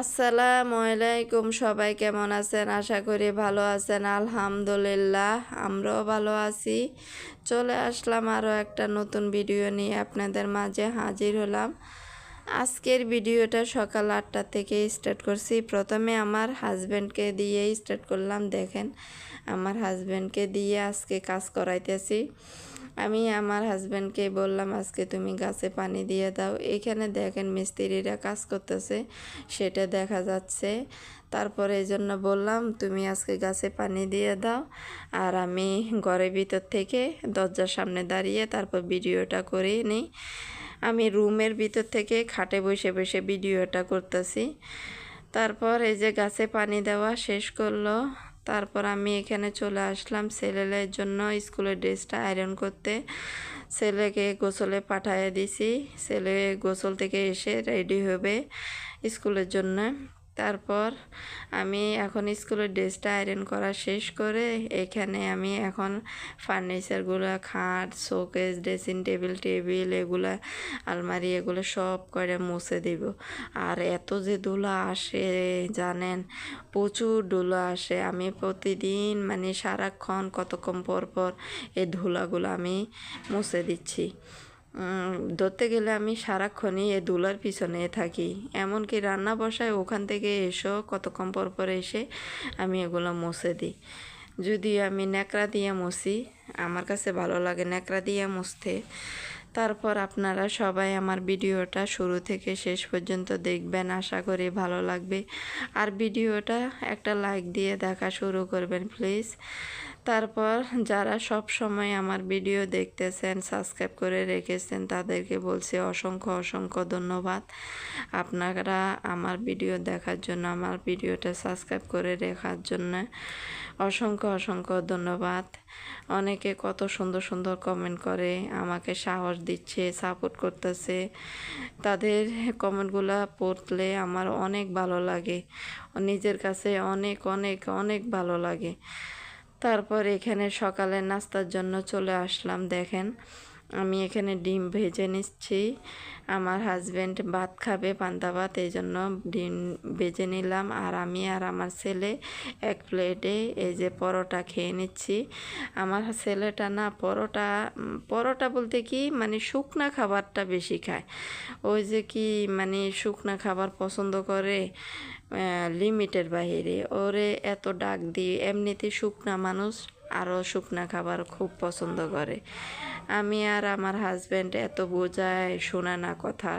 আসসালামু আলাইকুম, সবাই কেমন আছেন? আশা করি ভালো আছেন, আলহামদুলিল্লাহ, আমরাও ভালো আছি। চলে আসলাম আরও একটা নতুন ভিডিও নিয়ে আপনাদের মাঝে হাজির হলাম। আজকের ভিডিওটা সকাল আটটা থেকে স্টার্ট করছি। প্রথমে আমার হাজব্যান্ডকে দিয়ে স্টার্ট করলাম, দেখেন। আমার হাজব্যান্ডকে দিয়ে আজকে কাজ করাইতেছি। আমি আমার হাজব্যান্ডকে বললাম, আজকে তুমি গাছে পানি দিয়ে দাও। এখানে দেখেন মিস্ত্রিরা কাজ করতেছে, সেটা দেখা যাচ্ছে। তারপরে এই জন্য বললাম, তুমি আজকে গাছে পানি দিয়ে দাও। আর আমি ঘরের ভিতর থেকে দরজার সামনে দাঁড়িয়ে তারপর ভিডিওটা করে নিই। আমি রুমের ভিতর থেকে খাটে বসে বসে ভিডিওটা করতেছি। তারপর এই যে গাছে পানি দেওয়া শেষ করল। তারপর আমি এখানে চলে আসলাম ছেলেলের জন্য স্কুলের ড্রেসটা আয়রন করতে। ছেলেকে গোসলে পাঠিয়ে দিছি। ছেলে গোসল থেকে এসে রেডি হবে স্কুলের জন্য। তারপর আমি এখন স্কুলের ড্রেসটা আয়রন করা শেষ করে এখানে আমি এখন ফার্নিচারগুলো খাট শোকেস ড্রেসিং টেবিল টেবিল এগুলো, আলমারি এগুলো সব করে মুছে দিব। আর এত যে ধুলা আসে, জানেন? প্রচুর ধুলো আসে। আমি প্রতিদিন মানে সারাক্ষণ কতক্ষণ পর পর এই ধুলাগুলো আমি মুছে দিচ্ছি। ধরতে গেলে আমি সারাক্ষণই এ দুলার পিছনে থাকি। এমনকি রান্না বসায় ওখান থেকে এসো কতক্ষণ পর পর এসে আমি এগুলো মুছে দিই। যদি আমি ন্যাকড়া দিয়ে মুছি, আমার কাছে ভালো লাগে ন্যাকড়া দিয়ে মুছতে। তারপর আপনারা সবাই আমার ভিডিওটা শুরু থেকে শেষ পর্যন্ত দেখবেন। আশা করি ভালো লাগবে। আর ভিডিওটা একটা লাইক দিয়ে দেখা শুরু করবেন, প্লিজ। তারপর যারা সব সময় আমার ভিডিও দেখতেছেন, সাবস্ক্রাইব করে রেখেছেন, তাদেরকে বলছি অসংখ্য অসংখ্য ধন্যবাদ। আপনারা আমার ভিডিও দেখার জন্য, আমার ভিডিওটা সাবস্ক্রাইব করে রেখার জন্য অসংখ্য অসংখ্য ধন্যবাদ। অনেকে কত সুন্দর সুন্দর কমেন্ট করে, আমাকে সাহস দিচ্ছে সাপোর্ট করতেছে। তাদের কমেন্টগুলো পড়লে আমার অনেক ভালো লাগে। নিজের কাছে অনেক অনেক অনেক ভালো লাগে। তারপর এখানে সকালে নাস্তার জন্য চলে আসলাম, দেখেন। আমি এখানে ডিম ভেজে নিচ্ছি। আমার হাজব্যান্ড ভাত খাবে, পান্তা ভাত এই জন্য ডিম ভেজে নিলাম। আর আমি আর আমার ছেলে এক প্লেটে এই যে পরোটা খেয়ে নিচ্ছি। আমার ছেলেটা না পরোটা পরোটা বলতে কি মানে শুকনা খাবারটা বেশি খায়। ওই যে কি মানে শুকনা খাবার পছন্দ করে লিমিটের বাহিরে। ওরে এত ডাক দিই এমনিতে শুকনা মানুষ আরও শুকনা খাবার খুব পছন্দ করে। আমি আর আমার হাজব্যান্ড এত বোঝায় শোনা না কথা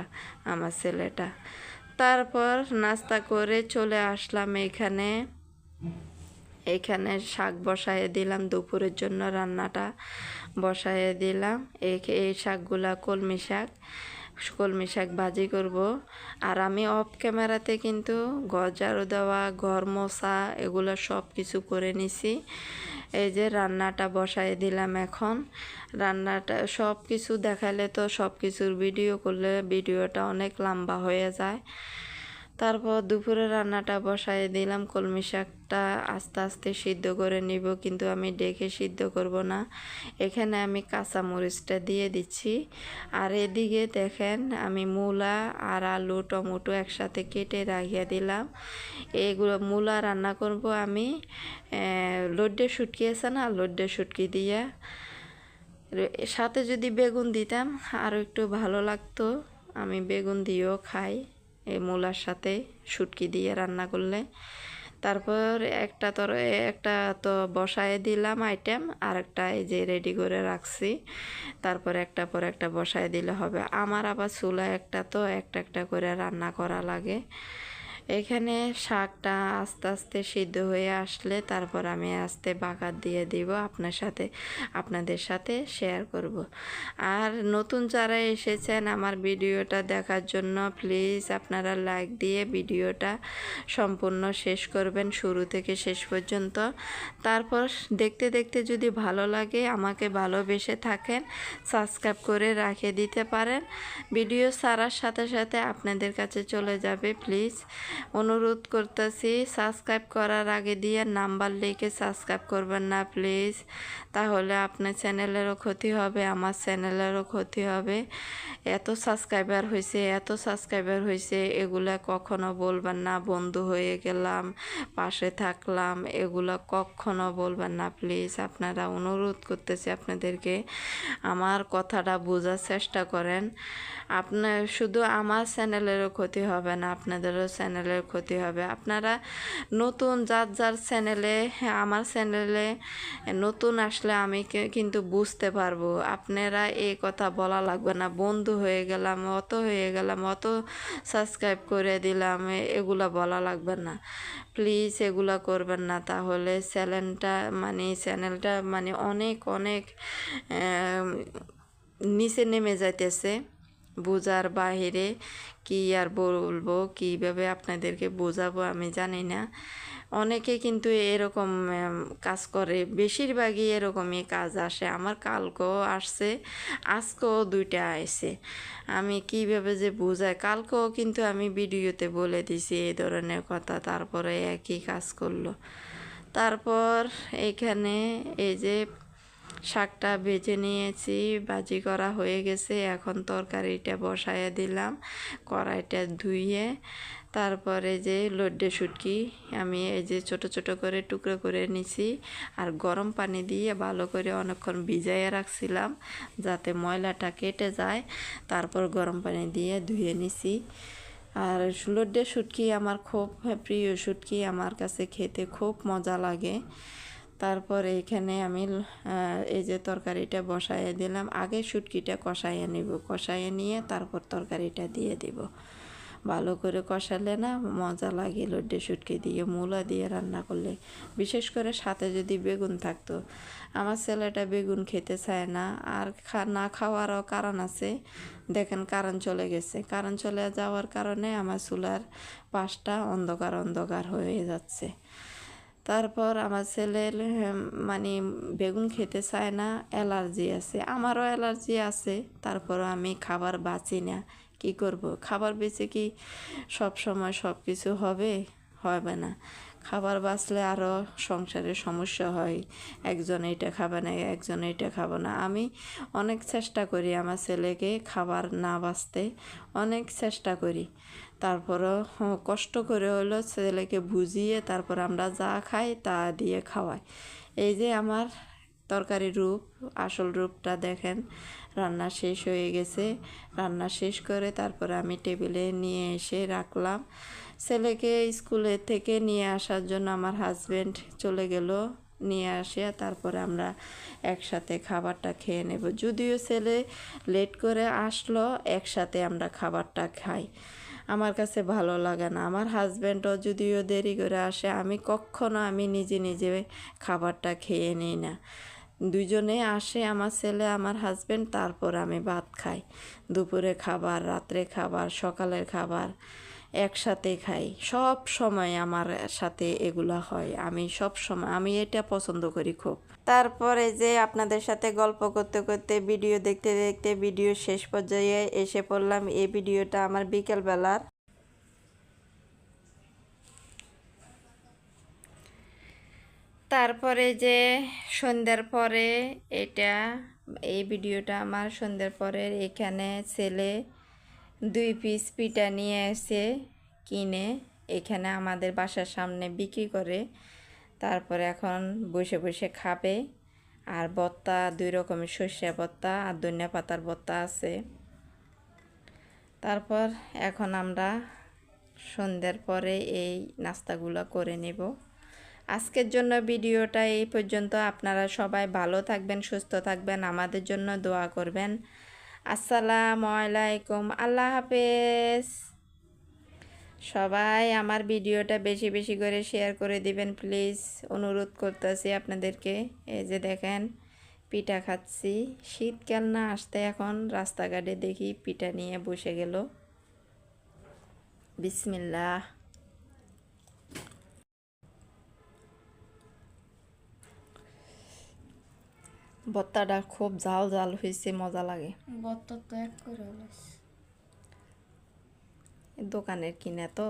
আমার ছেলেটা। তারপর নাস্তা করে চলে আসলাম এখানে। এখানে শাক বসাইয়ে দিলাম, দুপুরের জন্য রান্নাটা বসাইয়ে দিলাম। এই শাকগুলা কলমি শাক কলমি শাক ভাজি করব। আর আমি অফ ক্যামেরাতে কিন্তু ঘর দেওয়া, ঘর মশা এগুলো সব কিছু করে নিছি। এই যে রান্নাটা বসাই দিলাম এখন। রান্নাটা সব কিছু দেখালে তো সব কিছুর ভিডিও করলে ভিডিওটা অনেক লম্বা হয়ে যায়। তারপর দুপুরে রান্নাটা বসাই দিলাম, কলমি শাকটা আস্তে আস্তে সিদ্ধ করে নিব, কিন্তু আমি ডেকে সিদ্ধ করব না। এখানে আমি কাঁচা মরিচটা দিয়ে দিচ্ছি। আর এদিকে দেখেন আমি মূলা আর আলু, টমেটো একসাথে কেটে রাখিয়ে দিলাম। এগুলো মূলা রান্না করব আমি লড্ডে শুটকি না লড্ডে শুটকি দিয়ে। সাথে যদি বেগুন দিতাম আরও একটু ভালো লাগতো, আমি বেগুন দিয়েও খাই। এই মূলার সাথে শুটকি দিয়ে রান্না করলে। তারপর একটা তোর একটা তো বসায় দিলাম আইটেম আর একটা এই যে রেডি করে রাখছি। তারপর একটা পর একটা বসায় দিলে হবে। আমার আবার চুলা একটা তো একটা একটা করে রান্না করা লাগে। এখানে শাকটা আস্তে আস্তে সিদ্ধ হয়ে আসলে তারপর আমি আস্তে বাগার দিয়ে দিব আপনার সাথে, আপনাদের সাথে শেয়ার করব। আর নতুন যারা এসেছেন আমার ভিডিওটা দেখার জন্য প্লিজ আপনারা লাইক দিয়ে ভিডিওটা সম্পূর্ণ শেষ করবেন, শুরু থেকে শেষ পর্যন্ত। তারপর দেখতে দেখতে যদি ভালো লাগে, আমাকে ভালোবেসে থাকেন সাবস্ক্রাইব করে রাখে দিতে পারেন। ভিডিও সারার সাথে সাথে আপনাদের কাছে চলে যাবে প্লিজ অনুরোধ করতেছি সাবস্ক্রাইব করার আগে দিয়ে নাম্বার লিখে সাবস্ক্রাইব করবেন না প্লিজ তাহলে আপনার চ্যানেলেরও ক্ষতি হবে, আমার চ্যানেলেরও ক্ষতি হবে। এত সাবস্ক্রাইবার হয়েছে এত সাবস্ক্রাইবার হয়েছে এগুলা কখনো বলবেন না, বন্ধু হয়ে গেলাম, পাশে থাকলাম, এগুলো কখনো বলবেন না প্লিজ আপনারা অনুরোধ করতেছি আপনাদেরকে আমার কথাটা বোঝার চেষ্টা করেন। আপনার, শুধু আমার চ্যানেলেরও ক্ষতি হবে না, আপনাদেরও চ্যানেলের ক্ষতি হবে। আপনারা নতুন যার যার চ্যানেলে হ্যাঁ, আমার চ্যানেলে নতুন আসলে আমি কিন্তু বুঝতে পারব। আপনারা এই কথা বলা লাগবে না। বন্ধু হয়ে গেলাম অত হয়ে গেলাম অত সাবস্ক্রাইব করে দিলাম এগুলা বলা লাগবে না। প্লিজ এগুলা করবেন না। তাহলে চ্যানেলটা মানে চ্যানেলটা মানে অনেক অনেক নিচে নেমে যাইতেছে। বোঝার বাহিরে কি আর বলব, কীভাবে আপনাদেরকে বোঝাবো আমি জানি না। অনেকে কিন্তু এরকম কাজ করে। বেশিরভাগই এরকমই কাজ আসে। আমার কালকেও আসছে, আজকেও দুইটা আসছে আমি কীভাবে যে বোঝাই? কালকেও কিন্তু আমি ভিডিওতে বলে দিছি এই ধরনের কথা, তারপরে একই কাজ করল। তারপর এখানে এই যে শাকটা ভেজে নিয়েছি, ভাজি করা হয়ে গেছে, এখন তরকারিটা বসায় দিলাম, কড়াইটা ধুইয়ে, তারপরে যে লড্ডে শুটকি আমি এই যে ছোট ছোট করে টুকরো করে নিছি, আর গরম পানি দিয়ে ভালো করে অনেকক্ষণ ভিজাইয়া রাখছিলাম, যাতে ময়লাটা কেটে যায়, তারপর গরম পানি দিয়ে ধুয়ে নিছি। আর লড্ডে শুটকি আমার খুব প্রিয় শুটকি, আমার কাছে খেতে খুব মজা লাগে। তারপর এইখানে আমি এই যে তরকারিটা বসাইয়ে দিলাম। আগে শুটকিটা কষাইয়ে নিব। কষাইয়ে নিয়ে তারপর তরকারিটা দিয়ে দিব। ভালো করে কষালে না মজা লাগে লড্ডে শুটকি দিয়ে, মূলা দিয়ে রান্না করলে। বিশেষ করে সাথে যদি বেগুন থাকতো। আমার ছেলেটা বেগুন খেতে চায় না। আর না খাওয়ারও কারণ আছে। দেখেন কারণ চলে গেছে। কারণ চলে যাওয়ার কারণে আমার চুলার পাশটা অন্ধকার অন্ধকার হয়ে যাচ্ছে। তারপর আমার ছেলের মানে বেগুন খেতে চায় না, অ্যালার্জি আছে। আমারও অ্যালার্জি আছে, তারপরও আমি খাবার বাঁচি না। কি করব? খাবার বেঁচে কি সব সময় সব কিছু হবে? হবে না। খাবার বাঁচলে আরও সংসারে সমস্যা হয়। একজন এইটা খাবে না, একজন এইটা খাবে না। আমি অনেক চেষ্টা করি আমার ছেলেকে খাবার না বাঁচতে। অনেক চেষ্টা করি। তারপরও কষ্ট করে হলো ছেলেকে বুঝিয়ে তারপর আমরা যা খাই তা দিয়ে খাওয়াই। এই যে আমার তরকারি রূপ, আসল রূপটা দেখেন, রান্না শেষ হয়ে গেছে। রান্না শেষ করে তারপরে আমি টেবিলে নিয়ে এসে রাখলাম। ছেলেকে স্কুলে থেকে নিয়ে আসার জন্য আমার হাজব্যান্ড চলে গেল, নিয়ে আসে, তারপরে আমরা একসাথে খাবারটা খেয়ে নেব। যদিও ছেলে লেট করে আসলো, একসাথে আমরা খাবারটা খাই। আমার কাছে ভালো লাগে না। আমার হাজব্যান্ডও যদিও দেরি করে আসে, আমি কখনো আমি নিজে নিজে খাবারটা খেয়ে নিই না। দুজনে আসে, আমার ছেলে, আমার হাজব্যান্ড তারপর আমি ভাত খাই। দুপুরে খাবার, রাত্রে খাবার, সকালের খাবার। একসাথে খাই। সব সময় আমার সাথে এগুলো হয়। আমি সব সময়, আমি এটা পছন্দ করি খুব। তারপরে যে আপনাদের সাথে গল্প করতে করতে, ভিডিও দেখতে দেখতে, ভিডিও শেষ পর্যায়ে এসে পড়লাম এই ভিডিওটা আমার বিকেলবেলার। তারপরে যে সন্ধ্যার পরে এটা, এই ভিডিওটা আমার সন্ধ্যার পরে এখানে ছেলে দুই পিস পিঠা নিয়ে এসে কিনে এখানে আমাদের বাসার সামনে বিক্রি করে, তারপরে এখন বসে বসে খাবে। আর বত্তা, দুই রকমের সর্ষে বত্তা আর ধনিয়া পাতার বত্তা আছে। তারপর এখন আমরা সন্ধ্যার পরে এই নাস্তাগুলো করে নেব। আজকের জন্য ভিডিওটা এই পর্যন্ত। আপনারা সবাই ভালো থাকবেন, সুস্থ থাকবেন, আমাদের জন্য দোয়া করবেন। আসসালামু আলাইকুম, আল্লাহ হাফেজ। সবাই আমার ভিডিওটা বেশি বেশি করে শেয়ার করে দিবেন প্লিজ অনুরোধ করতেছি আপনাদেরকে, এই যে দেখেন, পিঠা খাচ্ছি। শীতকাল না আসতে এখন রাস্তাঘাটে দেখি পিঠা নিয়ে বসে গেল। বিসমিল্লাহ। ভর্তাটা খুব জাল জাল হয়েছে মজা লাগে। বত্তা তো এক করে দোকানের কিনে তো।